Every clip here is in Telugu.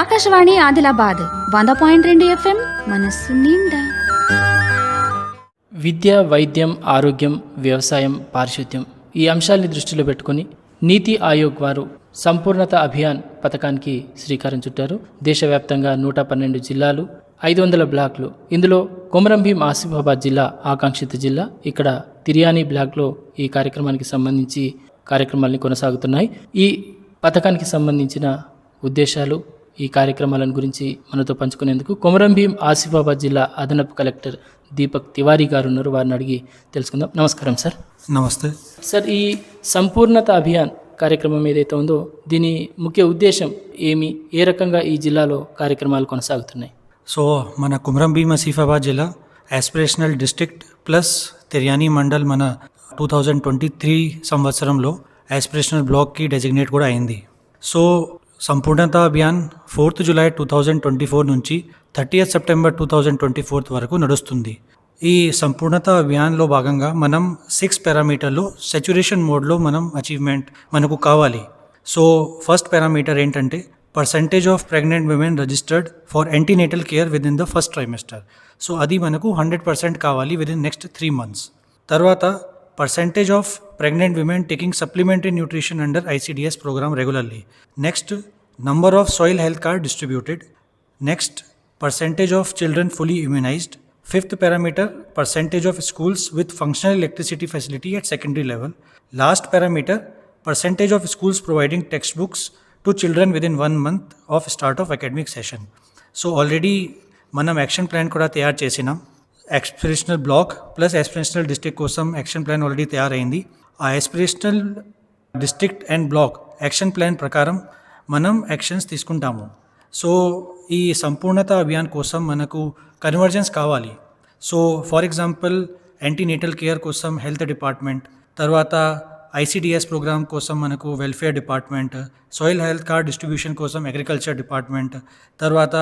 ఆకాశవాణి ఆదిలాబాద్ వంద పాయింట్ రెండు ఎఫ్ఎం మనస్సు నిండా. విద్య వైద్యం ఆరోగ్యం వ్యవసాయం పారిశుద్ధ్యం ఈ అంశాల్ని దృష్టిలో పెట్టుకొని నీతి ఆయోగ్ వారు సంపూర్ణత అభియాన్ పథకానికి శ్రీకారం చుట్టారు. దేశవ్యాప్తంగా నూట పన్నెండు జిల్లాలు ఐదు వందల బ్లాక్లు. ఇందులో కొమరంభీం ఆసిఫాబాద్ జిల్లా ఆకాంక్షిత జిల్లా ఇక్కడ తిరియాని బ్లాక్లో ఈ కార్యక్రమానికి సంబంధించి కార్యక్రమాలని కొనసాగుతున్నాయి. ఈ పథకానికి సంబంధించిన ఉద్దేశాలు ఈ కార్యక్రమాలను గురించి మనతో పంచుకునేందుకు కొమరంభీం ఆసిఫాబాద్ జిల్లా అదనపు కలెక్టర్ దీపక్ తివారీ గారు ఉన్నారు. వారిని అడిగి తెలుసుకుందాం. నమస్కారం సార్. నమస్తే. సార్ ఈ సంపూర్ణత అభియాన్ కార్యక్రమం ఏదైతే ఉందో దీని ముఖ్య ఉద్దేశం ఏమి? ఏ రకంగా ఈ జిల్లాలో కార్యక్రమాలు కొనసాగుతున్నాయి? సో మన కుమరం భీమ్ ఆసిఫాబాద్ జిల్లా aspirational district plus Tiryani mandal మన టూ థౌజండ్ ట్వంటీ త్రీ సంవత్సరంలో ఆస్పిరేషనల్ బ్లాక్కి డెసిగ్నేట్ కూడా అయింది. So Sampoornata Abhiyan fourth July two thousand twenty four నుంచి thirtieth September two thousand twenty fourth వరకు నడుస్తుంది. ఈ సంపూర్ణత అభియాన్లో భాగంగా మనం సిక్స్ పారామీటర్లో సెచ్యురేషన్ మోడ్లో మనం అచీవ్మెంట్ మనకు కావాలి. సో ఫస్ట్ పారామీటర్ ఏంటంటే percentage of pregnant women registered for antenatal care with in the first trimester. So అది మనకు హండ్రెడ్ పర్సెంట్ కావాలి with in next three months. తర్వాత percentage of pregnant women taking supplementary nutrition under ICDS programme regularly next number of soil health card distributed next percentage of children fully immunized fifth parameter percentage of schools with functional electricity facility at secondary level last parameter percentage of schools providing textbooks to children within one month of start of academic session so already మనం యాక్షన్ ప్లాన్ కూడా తయారు చేసినాం aspirational block plus aspirational district కోసం యాక్షన్ ప్లాన్ ఆల్రెడీ తయారైంది ఆ aspirational district and block action plan ప్రకారం మనం యాక్షన్స్ తీసుకుంటాము. సో ఈ సంపూర్ణత అభియాన్ కోసం మనకు కన్వర్జెన్స్ కావాలి. So for example antenatal care కోసం హెల్త్ డిపార్ట్మెంట్ తర్వాత ఐసిడిఎస్ ప్రోగ్రామ్ కోసం మనకు welfare department soil health card distribution కోసం అగ్రికల్చర్ డిపార్ట్మెంట్ తర్వాత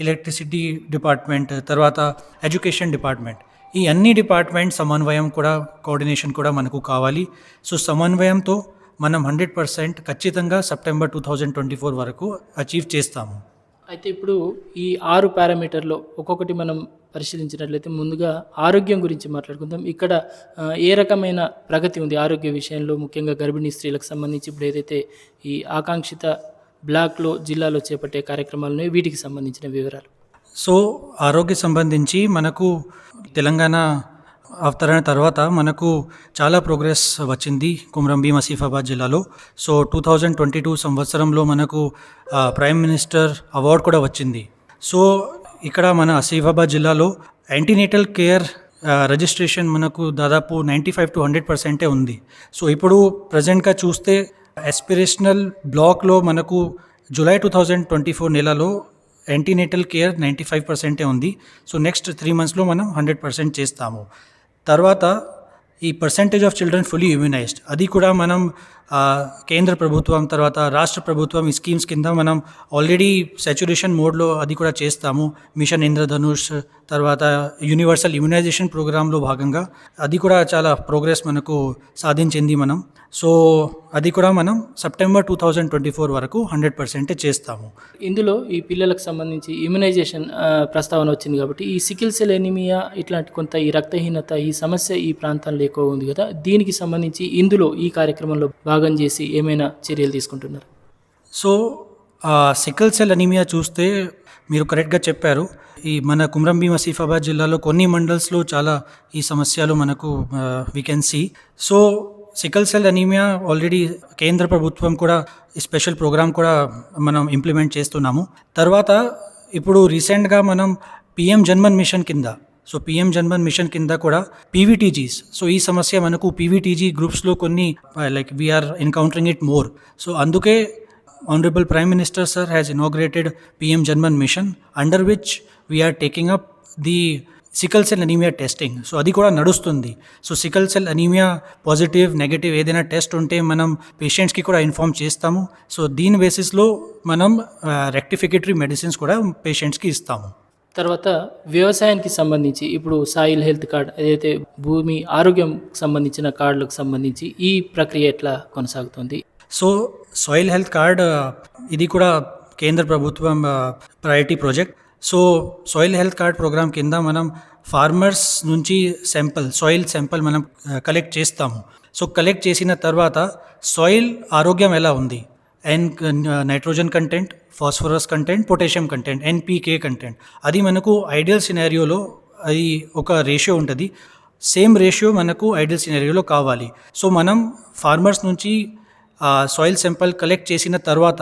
ఎలక్ట్రిసిటీ డిపార్ట్మెంట్ తర్వాత ఎడ్యుకేషన్ డిపార్ట్మెంట్ ఈ అన్ని డిపార్ట్మెంట్ సమన్వయం కూడా కోఆర్డినేషన్ కూడా మనకు కావాలి. సో సమన్వయంతో మనం హండ్రెడ్ పర్సెంట్ ఖచ్చితంగా September two thousand twenty four వరకు అచీవ్ చేస్తాము. అయితే ఇప్పుడు ఈ ఆరు పారామీటర్లో ఒక్కొక్కటి మనం పరిశీలించినట్లయితే ముందుగా ఆరోగ్యం గురించి మాట్లాడుకుందాం. ఇక్కడ ఏ రకమైన ప్రగతి ఉంది ఆరోగ్య విషయంలో? ముఖ్యంగా గర్భిణీ స్త్రీలకు సంబంధించి ఇప్పుడు ఏదైతే ఈ ఆకాంక్షిత బ్లాక్లో జిల్లాలో చేపట్టే కార్యక్రమాలు వీటికి సంబంధించిన వివరాలు. సో ఆరోగ్య సంబంధించి మనకు తెలంగాణ అవతరణ తర్వాత మనకు చాలా ప్రోగ్రెస్ వచ్చింది కుమ్రం మసీఫాబాద్ జిల్లాలో. So two thousand twenty two సంవత్సరంలో మనకు ప్రైమ్ మినిస్టర్ అవార్డు కూడా వచ్చింది. సో ఇక్కడ మన ఆసిఫాబాద్ జిల్లాలో యాంటీనేటల్ కేర్ రిజిస్ట్రేషన్ మనకు దాదాపు నైంటీ ఫైవ్ టు హండ్రెడ్ పర్సెంటే ఉంది. సో ఇప్పుడు ప్రజెంట్గా చూస్తే ఎస్పిరేషనల్ బ్లాక్లో మనకు July two thousand twenty four నెలలో యాంటీనేటల్ కేర్ నైంటీ ఫైవ్ పర్సెంటే ఉంది. సో నెక్స్ట్ త్రీ మంత్స్లో మనం హండ్రెడ్ పర్సెంట్ చేస్తాము. తర్వాత ఈ percentage of children fully immunized అది కూడా మనం కేంద్ర ప్రభుత్వం తర్వాత రాష్ట్ర ప్రభుత్వం ఈ స్కీమ్స్ కింద మనం ఆల్రెడీ సెచ్యురేషన్ మోడ్లో అది కూడా చేస్తాము. మిషన్ ఇంద్రధనుష్ తర్వాత యూనివర్సల్ ఇమ్యునైజేషన్ ప్రోగ్రాంలో భాగంగా అది కూడా చాలా ప్రోగ్రెస్ మనకు సాధించింది మనం. సో అది కూడా మనం September two thousand twenty four వరకు హండ్రెడ్ పర్సెంటే చేస్తాము. ఇందులో ఈ పిల్లలకు సంబంధించి ఇమ్యునైజేషన్ ప్రస్తావన వచ్చింది కాబట్టి ఈ సికిల్ సెల్ ఎనిమియా ఇట్లాంటి కొంత ఈ రక్తహీనత ఈ సమస్య ఈ ప్రాంతంలో ఎక్కువ ఉంది కదా దీనికి సంబంధించి ఇందులో ఈ కార్యక్రమంలో భాగం చేసి ఏమైనా చర్యలు తీసుకుంటున్నారు? సో సికల్ సెల్ అనీమియా చూస్తే మీరు కరెక్ట్గా చెప్పారు. ఈ మన కుమ్రం భీమ్ ఆసిఫాబాద్ జిల్లాలో కొన్ని మండల్స్లో చాలా ఈ సమస్యలు మనకు we can see so sickle cell anaemia already కేంద్ర ప్రభుత్వం కూడా స్పెషల్ ప్రోగ్రామ్ కూడా మనం ఇంప్లిమెంట్ చేస్తున్నాము. తర్వాత ఇప్పుడు రీసెంట్గా మనం పిఎం జన్మన్ మిషన్ కింద సో పిఎం జన్మన్ మిషన్ కింద కూడా పీవీటీజీస్ సో ఈ సమస్య మనకు పీవీటీజీ గ్రూప్స్లో కొన్ని like we are encountering it more so అందుకే honourable prime minister sir has inaugurated PM Janman mission under which we are taking up the sickle cell anaemia testing so అది కూడా నడుస్తుంది. So sickle cell anaemia positive negative ఏదైనా టెస్ట్ ఉంటే మనం పేషెంట్స్కి కూడా ఇన్ఫామ్ చేస్తాము. సో దీని బేసిస్లో మనం రెక్టిఫికేటరీ మెడిసిన్స్ కూడా పేషెంట్స్కి ఇస్తాము. తర్వాత వ్యవసాయానికి సంబంధించి ఇప్పుడు సాయిల్ హెల్త్ కార్డ్ ఏదైతే భూమి ఆరోగ్యం సంబంధించిన కార్డులకు సంబంధించి ఈ ప్రక్రియ ఎట్లా కొనసాగుతుంది? సో సాయిల్ హెల్త్ కార్డ్ ఇది కూడా కేంద్ర ప్రభుత్వం priority project so soil health card program కింద మనం ఫార్మర్స్ నుంచి శాంపుల్ సాయిల్ శాంపుల్ మనం uh, కలెక్ట్ చేస్తాము. సో కలెక్ట్ చేసిన తర్వాత సాయిల్ ఆరోగ్యం ఎలా ఉంది? N nitrogen content phosphorus content potassium content NPK content అది మనకు ఐడియల్ సినారియోలో అది ఒక రేషియో ఉంటుంది. సేమ్ రేషియో మనకు ఐడియల్ సినారియోలో కావాలి. సో మనం ఫార్మర్స్ నుంచి సాయిల్ శాంపుల్ కలెక్ట్ చేసిన తర్వాత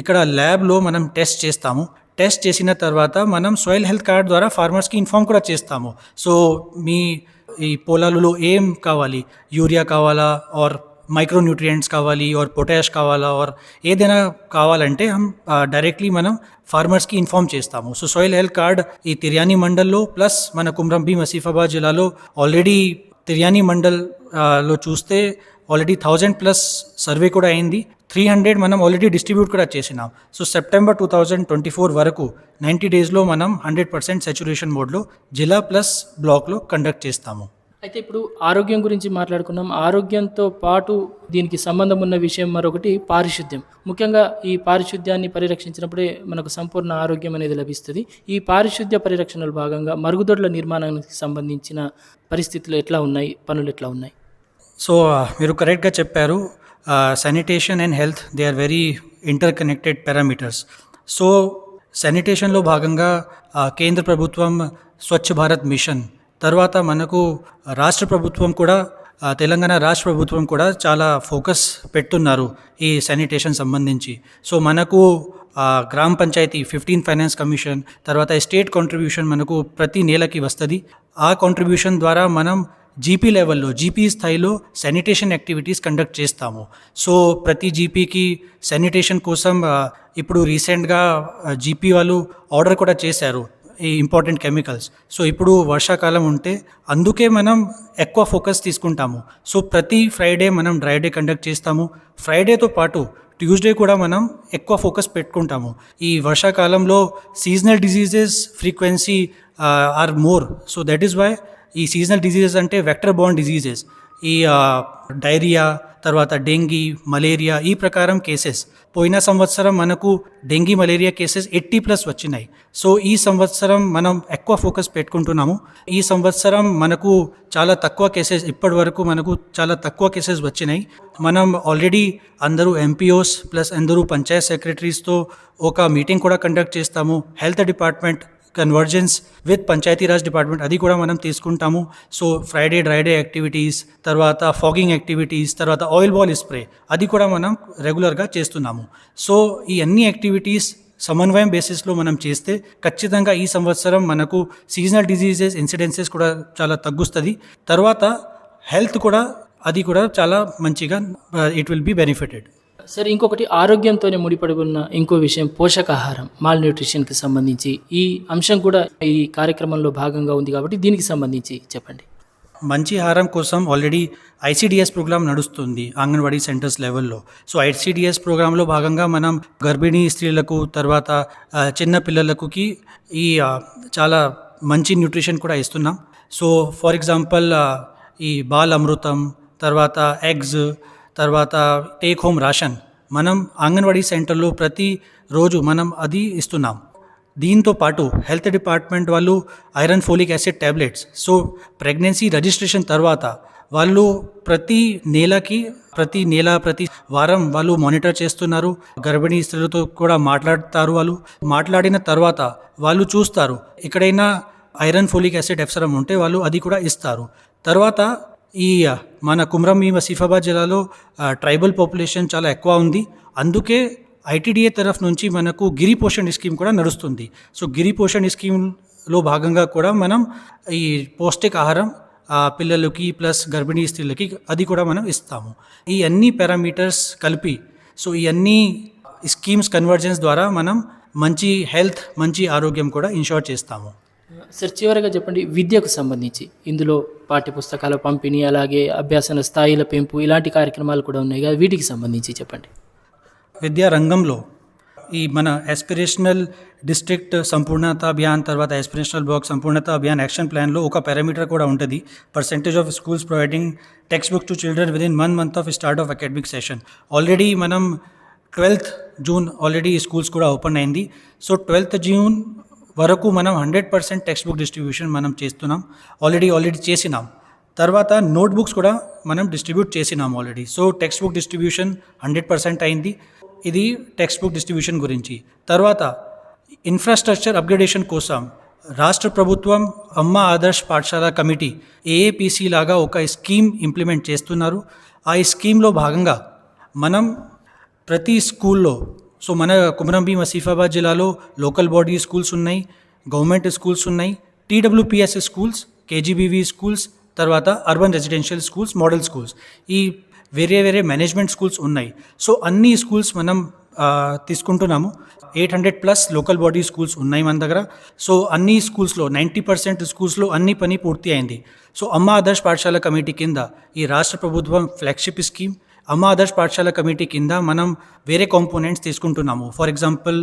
ఇక్కడ ల్యాబ్లో మనం టెస్ట్ చేస్తాము. టెస్ట్ చేసిన తర్వాత మనం సాయిల్ హెల్త్ కార్డ్ ద్వారా ఫార్మర్స్కి ఇన్ఫామ్ కూడా చేస్తాము. సో మీ ఈ పొలాలలో ఏం కావాలి? యూరియా కావాలా? ఆర్ మైక్రోన్యూట్రియంట్స్ కావాలి? ఆర్ పొటాష్ కావాలా? ఆర్ ఏదైనా కావాలంటే డైరెక్ట్లీ మనం ఫార్మర్స్కి ఇన్ఫామ్ చేస్తాము. సో సాయిల్ హెల్త్ కార్డ్ ఈ తిర్యానీ మండల్లో ప్లస్ మన కుమ్రం భీమ్ జిల్లాలో ఆల్రెడీ తిర్యానీ మండల్లో చూస్తే ఆల్రెడీ థౌజండ్ ప్లస్ సర్వే కూడా అయింది. త్రీ హండ్రెడ్ మనం ఆల్రెడీ డిస్ట్రిబ్యూట్ కూడా చేసినాం. So September two thousand twenty four వరకు నైంటీ డేస్లో మనం హండ్రెడ్ పర్సెంట్ సాచురేషన్ మోడ్లో జిల్లా ప్లస్ బ్లాక్లో కండక్ట్ చేస్తాము. అయితే ఇప్పుడు ఆరోగ్యం గురించి మాట్లాడుకున్నాం. ఆరోగ్యంతో పాటు దీనికి సంబంధం ఉన్న విషయం మరొకటి పారిశుద్ధ్యం. ముఖ్యంగా ఈ పారిశుద్ధ్యాన్ని పరిరక్షించినప్పుడే మనకు సంపూర్ణ ఆరోగ్యం అనేది లభిస్తుంది. ఈ పారిశుద్ధ్య పరిరక్షణలో భాగంగా మరుగుదొడ్ల నిర్మాణానికి సంబంధించిన పరిస్థితులు ఎట్లా ఉన్నాయి? పనులు ఎట్లా ఉన్నాయి? సో uh, మీరు కరెక్ట్గా చెప్పారు. Sanitation and health they are very interconnected parameters so శానిటేషన్లో భాగంగా uh, కేంద్ర ప్రభుత్వం స్వచ్ఛ భారత్ మిషన్ తర్వాత మనకు రాష్ట్ర ప్రభుత్వం కూడా uh, తెలంగాణ రాష్ట్ర ప్రభుత్వం కూడా చాలా ఫోకస్ పెట్టున్నారు ఈ శానిటేషన్ సంబంధించి. సో మనకు గ్రామ పంచాయతీ ఫిఫ్టీన్ ఫైనాన్స్ కమిషన్ తర్వాత స్టేట్ కాంట్రిబ్యూషన్ మనకు ప్రతి నెలకి వస్తుంది. ఆ కాంట్రిబ్యూషన్ ద్వారా మనం జీపీ లెవెల్లో జీపీ స్థాయిలో శానిటేషన్ యాక్టివిటీస్ కండక్ట్ చేస్తాము. సో ప్రతి జీపీకి శానిటేషన్ కోసం ఇప్పుడు రీసెంట్గా జీపీ వాళ్ళు ఆర్డర్ కూడా చేశారు ఈ ఇంపార్టెంట్ కెమికల్స్ సో ఇప్పుడు వర్షాకాలం ఉంటే అందుకే మనం ఎక్కువ ఫోకస్ తీసుకుంటాము. సో ప్రతి ఫ్రైడే మనం డ్రై డే కండక్ట్ చేస్తాము. ఫ్రైడేతో పాటు ట్యూస్డే కూడా మనం ఎక్కువ ఫోకస్ పెట్టుకుంటాము. ఈ వర్షాకాలంలో seasonal diseases frequency are more so that is why ఈ సీజనల్ డిజీజెస్ అంటే వెక్టర్ బోర్న్ డిజీజెస్ ఈ డైరియా తర్వాత డెంగీ మలేరియా ఈ ప్రకారం కేసెస్ పోయిన సంవత్సరం మనకు dengue malaria cases eighty plus వచ్చినాయి. సో ఈ సంవత్సరం మనం ఎక్కువ ఫోకస్ పెట్టుకుంటున్నాము. ఈ సంవత్సరం మనకు చాలా తక్కువ కేసెస్ ఇప్పటి వరకు మనకు చాలా తక్కువ కేసెస్ వచ్చినాయి. మనం ఆల్రెడీ అందరూ ఎంపీఓస్ ప్లస్ అందరూ పంచాయత్ సెక్రటరీస్తో ఒక మీటింగ్ కూడా కండక్ట్ చేస్తాము. Health department convergence with Panchayati Raj department అది కూడా మనం తీసుకుంటాము. So Friday dry day activities తర్వాత ఫాగింగ్ యాక్టివిటీస్ తర్వాత ఆయిల్ బాల్ స్ప్రే అది కూడా మనం రెగ్యులర్గా చేస్తున్నాము. సో ఈ అన్ని యాక్టివిటీస్ సమన్వయం బేసిస్లో మనం చేస్తే ఖచ్చితంగా ఈ సంవత్సరం మనకు సీజనల్ డిజీజెస్ ఇన్సిడెన్సెస్ కూడా చాలా తగ్గుస్తుంది. తర్వాత హెల్త్ కూడా అది కూడా చాలా మంచిగా ఇట్ విల్ బి బెనిఫిటెడ్ సరే ఇంకొకటి ఆరోగ్యంతోనే ముడిపడి ఉన్న ఇంకో విషయం పోషకాహారం మాల్ న్యూట్రిషన్కి సంబంధించి. ఈ అంశం కూడా ఈ కార్యక్రమంలో భాగంగా ఉంది కాబట్టి దీనికి సంబంధించి చెప్పండి. మంచి ఆహారం కోసం ఆల్రెడీ ఐసీడిఎస్ ప్రోగ్రామ్ నడుస్తుంది అంగన్వాడీ సెంటర్స్ లెవెల్లో. సో ఐసీడిఎస్ ప్రోగ్రాంలో భాగంగా మనం గర్భిణీ స్త్రీలకు తర్వాత చిన్న పిల్లలకుకి ఈ చాలా మంచి న్యూట్రిషన్ కూడా ఇస్తున్నాం. సో ఫర్ ఎగ్జాంపుల్ ఈ బాల్ అమృతం తర్వాత ఎగ్స్ తర్వాత టేక్ హోమ్ రాషన్ మనం అంగన్వాడీ సెంటర్లో ప్రతి రోజు మనం అది ఇస్తున్నాం. దీంతో పాటు హెల్త్ డిపార్ట్మెంట్ వాళ్ళు iron folic acid tablets so pregnancy registration తర్వాత వాళ్ళు ప్రతి నెలకి ప్రతి నెల ప్రతి వారం వాళ్ళు మానిటర్ చేస్తున్నారు. గర్భిణీ స్త్రీలతో కూడా మాట్లాడతారు వాళ్ళు. మాట్లాడిన తర్వాత వాళ్ళు చూస్తారు. ఎక్కడైనా ఐరన్ ఫోలిక్ యాసిడ్ ఎఫ్సరం ఉంటే వాళ్ళు అది కూడా ఇస్తారు. తర్వాత ఈ మన కుమ్రం ఈ వసీఫాబాద్ జిల్లాలో ట్రైబల్ పాపులేషన్ చాలా ఎక్కువ ఉంది. అందుకే ఐటీడీఏ తరఫు నుంచి మనకు గిరి పోషణ్ స్కీమ్ కూడా నడుస్తుంది. సో గిరి పోషణ్ స్కీమ్లో భాగంగా కూడా మనం ఈ పౌష్టిక ఆహారం పిల్లలకి ప్లస్ గర్భిణీ స్త్రీలకి అది కూడా మనం ఇస్తాము. ఈ అన్ని పారామీటర్స్ కలిపి సో ఈ అన్ని స్కీమ్స్ కన్వర్జెన్స్ ద్వారా మనం మంచి హెల్త్ మంచి ఆరోగ్యం కూడా ఇన్షూర్ చేస్తాము. సార్ చివరిగా చెప్పండి విద్యకు సంబంధించి. ఇందులో పాఠ్యపుస్తకాల పంపిణీ అలాగే అభ్యాసన స్థాయిల పెంపు ఇలాంటి కార్యక్రమాలు కూడా ఉన్నాయి కదా వీటికి సంబంధించి చెప్పండి. విద్యా రంగంలో ఈ మన ఎస్పిరేషనల్ డిస్ట్రిక్ట్ సంపూర్ణత అభియాన్ తర్వాత ఎస్పిరేషనల్ బ్లాక్ సంపూర్ణత అభియాన్ యాక్షన్ ప్లాన్లో ఒక పారామీటర్ కూడా ఉంటుంది. Percentage of schools providing textbook to children within one month of start of academic session already మనం ట్వెల్త్ జూన్ ఆల్రెడీ స్కూల్స్ కూడా ఓపెన్ అయింది. సో ట్వెల్త్ జూన్ వరకు మనం hundred percent textbook distribution మనం చేస్తున్నాం. ఆల్రెడీ ఆల్రెడీ చేసినాం. తర్వాత నోట్బుక్స్ కూడా మనం డిస్ట్రిబ్యూట్ చేసినాం already so textbook distribution hundred percent అయింది. ఇది టెక్స్ట్ బుక్ డిస్ట్రిబ్యూషన్ గురించి. తర్వాత ఇన్ఫ్రాస్ట్రక్చర్ అప్గ్రేడేషన్ కోసం రాష్ట్ర ప్రభుత్వం అమ్మ ఆదర్శ్ పాఠశాల కమిటీ ఏఏపిసి లాగా ఒక స్కీమ్ ఇంప్లిమెంట్ చేస్తున్నారు. ఆ స్కీమ్లో భాగంగా మనం ప్రతి స్కూల్లో సో మన కుమరంభీం ఆసిఫాబాద్ జిల్లాలో లోకల్ బాడీ స్కూల్స్ ఉన్నాయి గవర్నమెంట్ స్కూల్స్ ఉన్నాయి టీడబ్ల్యూపిఎస్ స్కూల్స్ కేజీబీవీ స్కూల్స్ తర్వాత urban residential schools model schools. ఈ వేరే వేరే మేనేజ్మెంట్ స్కూల్స్ ఉన్నాయి. సో అన్ని స్కూల్స్ మనం తీసుకుంటున్నాము. Eight hundred plus local body schools ఉన్నాయి మన దగ్గర. సో అన్ని స్కూల్స్లో నైంటీ పర్సెంట్ స్కూల్స్లో అన్ని పని పూర్తి అయింది. సో అమ్మ ఆదర్శ్ పాఠశాల కమిటీ కింద ఈ రాష్ట్ర ప్రభుత్వం ఫ్లాగ్షిప్ స్కీమ్ అమ్మ ఆదర్శ్ పాఠశాల కమిటీ కింద మనం వేరే కాంపోనెంట్స్ తీసుకుంటున్నాము. ఫర్ ఎగ్జాంపుల్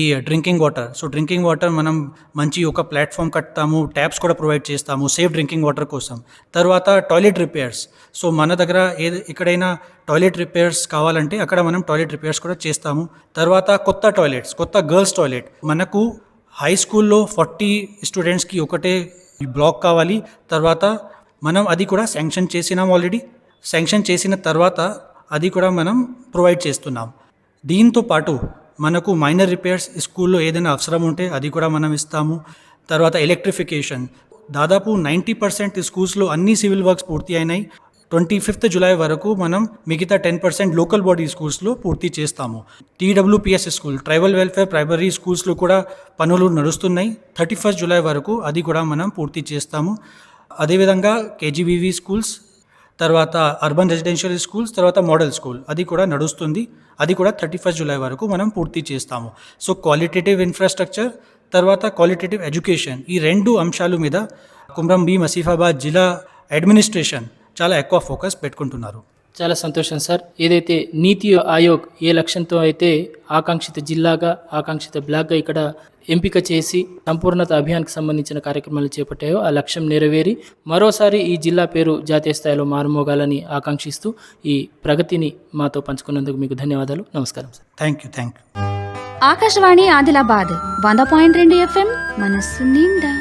ఈ drinking water so drinking water మనం మంచి ఒక ప్లాట్ఫామ్ కట్టాము ట్యాప్స్ కూడా ప్రొవైడ్ చేస్తాము సేఫ్ డ్రింకింగ్ వాటర్ కోసం. తర్వాత టాయిలెట్ రిపేర్స్ సో మన దగ్గర ఏ ఎక్కడైనా టాయిలెట్ రిపేర్స్ కావాలంటే అక్కడ మనం టాయిలెట్ రిపేర్స్ కూడా చేస్తాము. తర్వాత కొత్త టాయిలెట్స్ కొత్త గర్ల్స్ టాయిలెట్ మనకు హై స్కూల్లో ఫార్టీ స్టూడెంట్స్కి ఒకటే బ్లాక్ కావాలి. తర్వాత మనం అది కూడా శాంక్షన్ చేసినాం ఆల్రెడీ శాంక్షన్ చేసిన తర్వాత అది కూడా మనం ప్రొవైడ్ చేస్తున్నాం. దీంతో పాటు మనకు మైనర్ రిపేర్స్ స్కూల్లో ఏదైనా అవసరం ఉంటే అది కూడా మనం ఇస్తాము. తర్వాత ఎలక్ట్రిఫికేషన్. దాదాపు నైంటీ పర్సెంట్ స్కూల్స్లో అన్ని సివిల్ వర్క్స్ పూర్తి అయినాయి. ట్వంటీ ఫిఫ్త్ జులై వరకు మనం మిగతా టెన్ పర్సెంట్ లోకల్ బాడీ స్కూల్స్లో పూర్తి చేస్తాము. TWPS school tribal welfare primary స్కూల్స్లో కూడా పనులు నడుస్తున్నాయి. థర్టీ ఫస్ట్ జులై వరకు అది కూడా మనం పూర్తి చేస్తాము. అదేవిధంగా కేజీబీవీ స్కూల్స్ తర్వాత అర్బన్ రెసిడెన్షియల్ స్కూల్స్ తర్వాత మోడల్ స్కూల్ అది కూడా నడుస్తుంది. అది కూడా థర్టీ ఫస్ట్ జూలై వరకు మనం పూర్తి చేస్తాము. సో క్వాలిటేటివ్ ఇన్ఫ్రాస్ట్రక్చర్ తర్వాత క్వాలిటేటివ్ ఎడ్యుకేషన్ ఈ రెండు అంశాల మీద కుమ్రం బి మసీఫాబాద్ జిల్లా అడ్మినిస్ట్రేషన్ చాలా ఎక్కువ ఫోకస్ పెట్టుకుంటున్నారు. చాలా సంతోషం సార్. ఏదైతే నీతి ఆయోగ్ ఏ లక్ష్యంతో అయితే ఆకాంక్షిత జిల్లాగా ఆకాంక్షిత బ్లాక్గా ఇక్కడ ఎంపిక చేసి సంపూర్ణత అభియాన్కి సంబంధించిన కార్యక్రమాలు చేపట్టాయో ఆ లక్ష్యం నెరవేరి మరోసారి ఈ జిల్లా పేరు జాతీయ స్థాయిలో మారుమోగాలని ఆకాంక్షిస్తూ ఈ ప్రగతిని మాతో పంచుకున్నందుకు మీకు ధన్యవాదాలు. నమస్కారం sir. Thank you thank you. Akashvani Adilabad వంద పాయింట్ రెండు ఎఫ్ఎం మనస్సు నిండా.